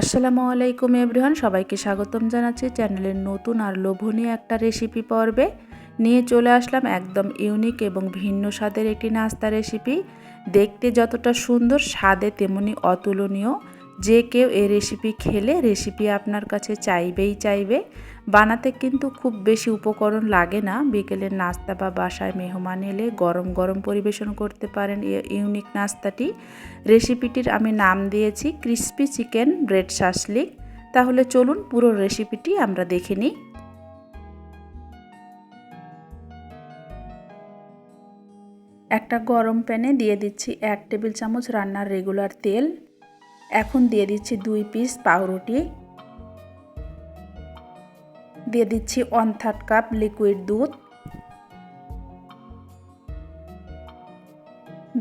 আসসালামু আলাইকুম এভরিওয়ান, সবাইকে স্বাগতম জানাচ্ছি চ্যানেলের নতুন আর লোভনীয় একটা রেসিপি পর্বে। নিয়ে চলে আসলাম একদম ইউনিক এবং ভিন্ন স্বাদের একটি নাস্তা রেসিপি। দেখতে যতটা সুন্দর, স্বাদে তেমনি অতুলনীয়। যে কেউ এই রেসিপি খেলে রেসিপি আপনার কাছে চাইবেই চাইবে। বানাতে কিন্তু খুব বেশি উপকরণ লাগে না। বিকেলের নাস্তা বা বাসায় মেহমান এলে গরম গরম পরিবেশন করতে পারেন ইউনিক নাস্তাটি। রেসিপিটির আমি নাম দিয়েছি ক্রিস্পি চিকেন ব্রেড শাসলিক তাহলে চলুন পুরো রেসিপিটি আমরা দেখে নিই। একটা গরম প্যানে দিয়ে দিচ্ছি এক টেবিল চামচ রান্নার রেগুলার তেল। এখন দিয়ে দিচ্ছি দুই পিস পাউরুটি। দিয়ে দিচ্ছি ওয়ান থার্ড কাপ লিকুইড দুধ।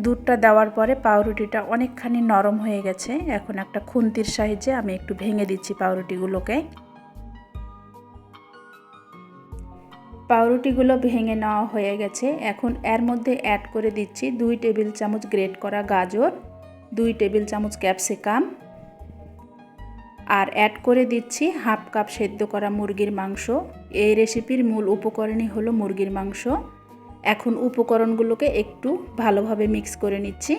দুধটা দেওয়ার পরে পাউরুটিটা অনেকখানি নরম হয়ে গেছে। এখন একটা খুন্তির সাহায্যে আমি একটু ভেঙে দিচ্ছি পাউরুটিগুলোকে। পাউরুটিগুলো ভেঙে নেওয়া হয়ে গেছে। এখন এর মধ্যে অ্যাড করে দিচ্ছি দুই টেবিল চামচ গ্রেট করা গাজর। দুই টেবিল চামচ ক্যাপসিকাম আর অ্যাড করে দিচ্ছি হাফ কাপ সেদ্ধ করা মুরগির মাংস। এই রেসিপির মূল উপকরণই হলো মুরগির মাংস। এখন উপকরণগুলোকে একটু ভালোভাবে মিক্স করে নিচ্ছি।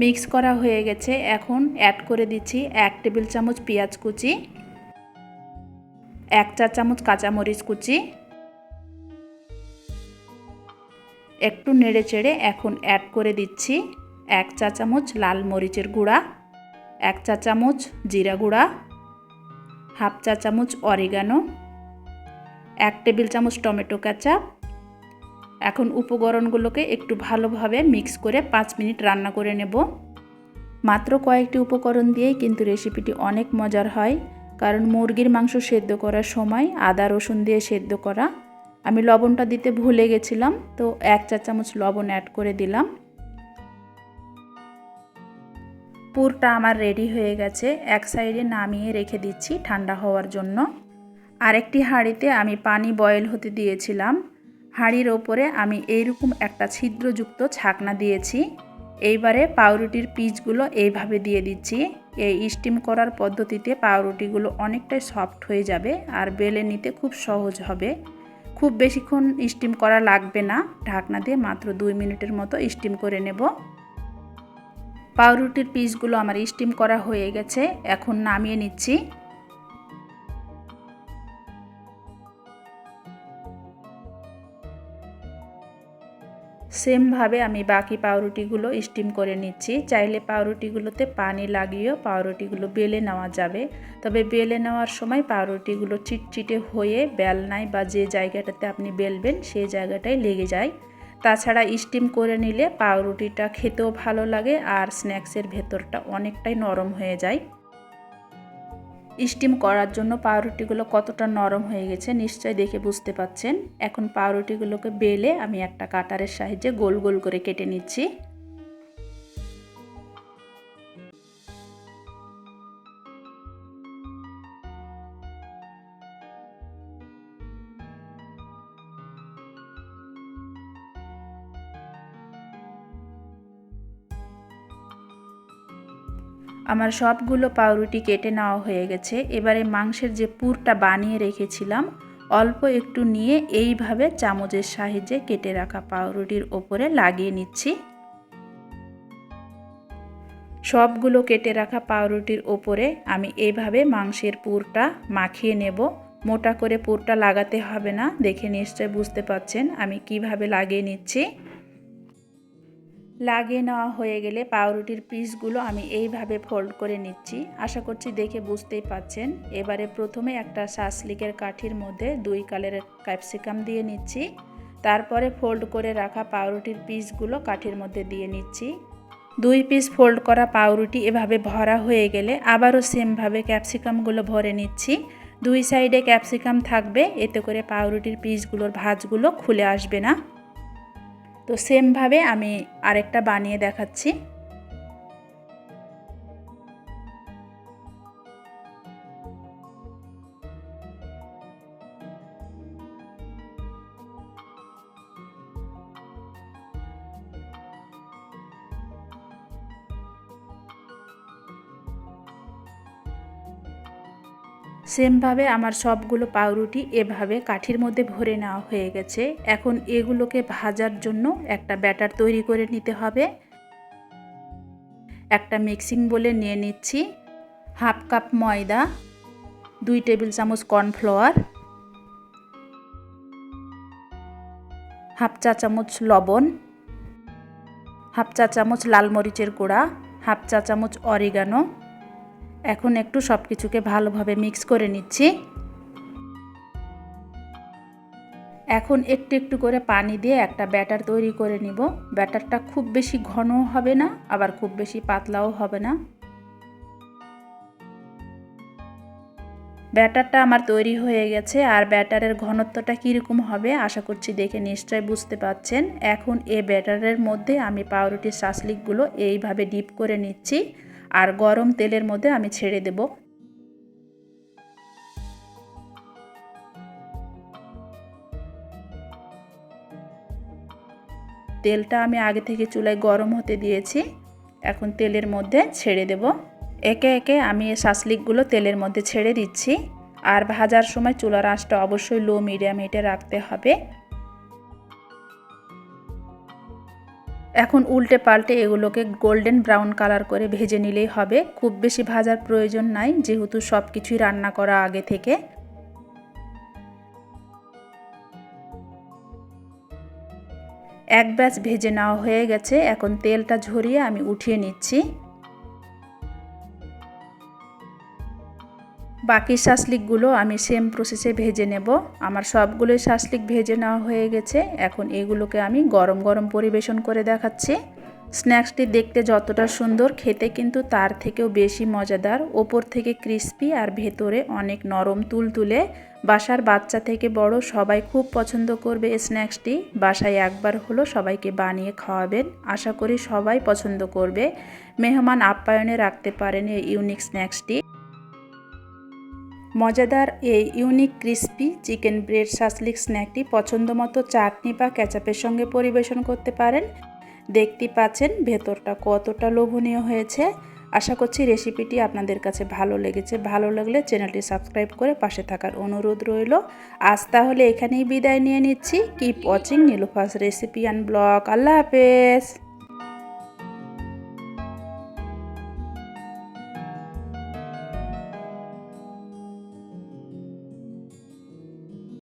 মিক্স করা হয়ে গেছে। এখন অ্যাড করে দিচ্ছি এক টেবিল চামচ পেঁয়াজ কুচি। এক চা চামচ কাঁচামরিচ কুচি, একটু নেড়ে চেড়ে এখন অ্যাড করে দিচ্ছি এক চা চামচ লাল মরিচের গুঁড়া, এক চা চামচ জিরা গুঁড়া, হাফ চা চামচ অরিগানো, এক টেবিল চামচ টমেটো কাঁচা এখন উপকরণগুলোকে একটু ভালোভাবে মিক্স করে পাঁচ মিনিট রান্না করে নেব। মাত্র কয়েকটি উপকরণ দিয়েই কিন্তু রেসিপিটি অনেক মজার হয়। কারণ মুরগির মাংস সেদ্ধ করার সময় আদা রসুন দিয়ে সেদ্ধ করা। আমি লবণটা দিতে ভুলে গেছিলাম, তো এক চা চামচ লবণ অ্যাড করে দিলাম। পুরটা আমার রেডি হয়ে গেছে, এক সাইডে নামিয়ে রেখে দিচ্ছি ঠান্ডা হওয়ার জন্য। আরেকটি হাঁড়িতে আমি পানি বয়েল হতে দিয়েছিলাম। হাঁড়ির ওপরে আমি এইরকম একটা ছিদ্রযুক্ত ছাকনা দিয়েছি। এইবারে পাউরুটির পিসগুলো এইভাবে দিয়ে দিচ্ছি। এই স্টিম করার পদ্ধতিতে পাউরুটিগুলো অনেকটাই সফট হয়ে যাবে আর বেলে নিতে খুব সহজ হবে। খুব বেশিক্ষণ স্টিম করা লাগবে না। ঢাকনা দিয়ে মাত্র দুই মিনিটের মতো স্টিম করে নেব। পাউরুটির পিসগুলো আমার স্টিম করা হয়ে গেছে। এখন নামিয়ে নিচ্ছি। সেমভাবে আমি বাকি পাউরুটিগুলো স্টিম করে নিচ্ছি। চাইলে পাউরুটিগুলোতে পানি লাগিয়েও পাউরুটিগুলো বেলে নেওয়া যাবে। তবে বেলে নেওয়ার সময় পাউরুটিগুলো চিটচিটে হয়ে বেলনায় বা যে জায়গাটাতে আপনি বেলবেন সেই জায়গাটায় লেগে যায়। তাছাড়া স্টিম করে নিলে পাউরুটিটা খেতেও ভালো লাগে আর স্ন্যাক্সের ভেতরটা অনেকটাই নরম হয়ে যায়। স্টিম করার জন্য পাউরুটিগুলো কতটা নরম হয়ে গেছে নিশ্চয় দেখে বুঝতে পাচ্ছেন। এখন পাউরুটিগুলোকে বেলে আমি একটা কাটারের সাহায্যে গোল গোল করে কেটে নিচ্ছি। আমার সবগুলো পাউরুটি কেটে নেওয়া হয়ে গেছে। এবারে মাংসের যে পুরটা বানিয়ে রেখেছিলাম, অল্প একটু নিয়ে এইভাবে চামচের সাহায্যে কেটে রাখা পাউরুটির ওপরে লাগিয়ে নিচ্ছি। সবগুলো কেটে রাখা পাউরুটির ওপরে আমি এইভাবে মাংসের পুরটা মাখিয়ে নেব। মোটা করে পুরটা লাগাতে হবে না, দেখে নিশ্চয় বুঝতে পাচ্ছেন আমি কীভাবে লাগিয়ে নিচ্ছি। লাগিয়ে নেওয়া হয়ে গেলে পাউরুটির পিসগুলো আমি এইভাবে ফোল্ড করে নিচ্ছি। আশা করছি দেখে বুঝতেই পাচ্ছেন। এবারে প্রথমে একটা শাসলিকের কাঠির মধ্যে দুই কালের ক্যাপসিকাম দিয়ে নিচ্ছি। তারপরে ফোল্ড করে রাখা পাউরুটির পিসগুলো কাঠির মধ্যে দিয়ে নিচ্ছি। দুই পিস ফোল্ড করা পাউরুটি এভাবে ভরা হয়ে গেলে আবারও সেমভাবে ক্যাপসিকামগুলো ভরে নিচ্ছি। দুই সাইডে ক্যাপসিকাম থাকবে, এতে করে পাউরুটির পিসগুলোর ভাজগুলো খুলে আসবে না। তো সেমভাবে আমি আরেকটা বানিয়ে দেখাচ্ছি। সেমভাবে আমার সবগুলো পাউরুটি এভাবে কাঠির মধ্যে ভরে নেওয়া হয়ে গেছে। এখন এগুলোকে ভাজার জন্য একটা ব্যাটার তৈরি করে নিতে হবে। একটা মিক্সিং বলে নিয়ে নিচ্ছি। হাফ কাপ ময়দা, দুই টেবিল চামচ কর্নফ্লাওয়ার, হাফ চা চামচ লবণ, হাফ চা চামচ লাল মরিচের গুঁড়া, হাফ চা চামচ অরিগানো এখন একটু সব কিছুকে ভালোভাবে মিক্স করে নিচ্ছি। এখন একটু একটু করে পানি দিয়ে একটা ব্যাটার তৈরি করে নিব। ব্যাটারটা খুব বেশি ঘন হবে না, আবার খুব বেশি পাতলাও হবে না। ব্যাটারটা আমার তৈরি হয়ে গেছে, আর ব্যাটারের ঘনত্বটা কীরকম হবে আশা করছি দেখে নিশ্চয় বুঝতে পাচ্ছেন এখন এ ব্যাটারের মধ্যে আমি পাউরুটির শাসলিকগুলো এইভাবে ডিপ করে নিচ্ছি। আর গরম তেলের মধ্যে আমি ছেড়ে দেব। তেলটা আমি আগে থেকে চুলায় গরম হতে দিয়েছি। এখন তেলের মধ্যে ছেড়ে দেব। একে একে আমি এই শাসলিকগুলো তেলের মধ্যে ছেড়ে দিচ্ছি। আর ভাজার সময় চুলার আঁচটা অবশ্যই লো মিডিয়াম হিটে রাখতে হবে। এখন উল্টে পাল্টে এগুলোকে গোল্ডেন ব্রাউন কালার করে ভেজে নিলেই হবে। খুব বেশি ভাজার প্রয়োজন নাই, যেহেতু সব কিছুই রান্না করা আগে থেকে। এক ব্যাচ ভেজে নেওয়া হয়ে গেছে। এখন তেলটা ঝরিয়ে আমি উঠিয়ে নিচ্ছি। বাকি শাসলিকগুলো আমি সেম প্রসেসে ভেজে নেব। আমার সবগুলোই শাসলিক ভেজে নেওয়া হয়ে গেছে। এখন এগুলোকে আমি গরম গরম পরিবেশন করে দেখাচ্ছি। স্ন্যাক্সটি দেখতে যতটা সুন্দর, খেতে কিন্তু তার থেকেও বেশি মজাদার। ওপর থেকে ক্রিস্পি আর ভেতরে অনেক নরম তুলতুলে। বাসার বাচ্চা থেকে বড় সবাই খুব পছন্দ করবে এই স্ন্যাক্সটি। বাসায় একবার হলো সবাইকে বানিয়ে খাওয়াবেন। আশা করি সবাই পছন্দ করবে। মেহমান আপ্যায়নে রাখতে পারেন এই ইউনিক স্ন্যাক্সটি। মজাদার এই unique crispy chicken bread shashlik স্ন্যাকটি পছন্দ মতো চাটনি বা ক্যাচাপের সঙ্গে পরিবেশন করতে পারেন। দেখতে পাচ্ছেন ভেতরটা কতটা লোভনীয় হয়েছে। আশা করছি রেসিপিটি আপনাদের কাছে ভালো লেগেছে। ভালো লাগলে চ্যানেলটি সাবস্ক্রাইব করে পাশে থাকার অনুরোধ রইল। আজ তাহলে এখানেই বিদায় নিয়ে নিচ্ছি। Keep watching Nilufa's recipe and blog আল্লাহ হাফেজ।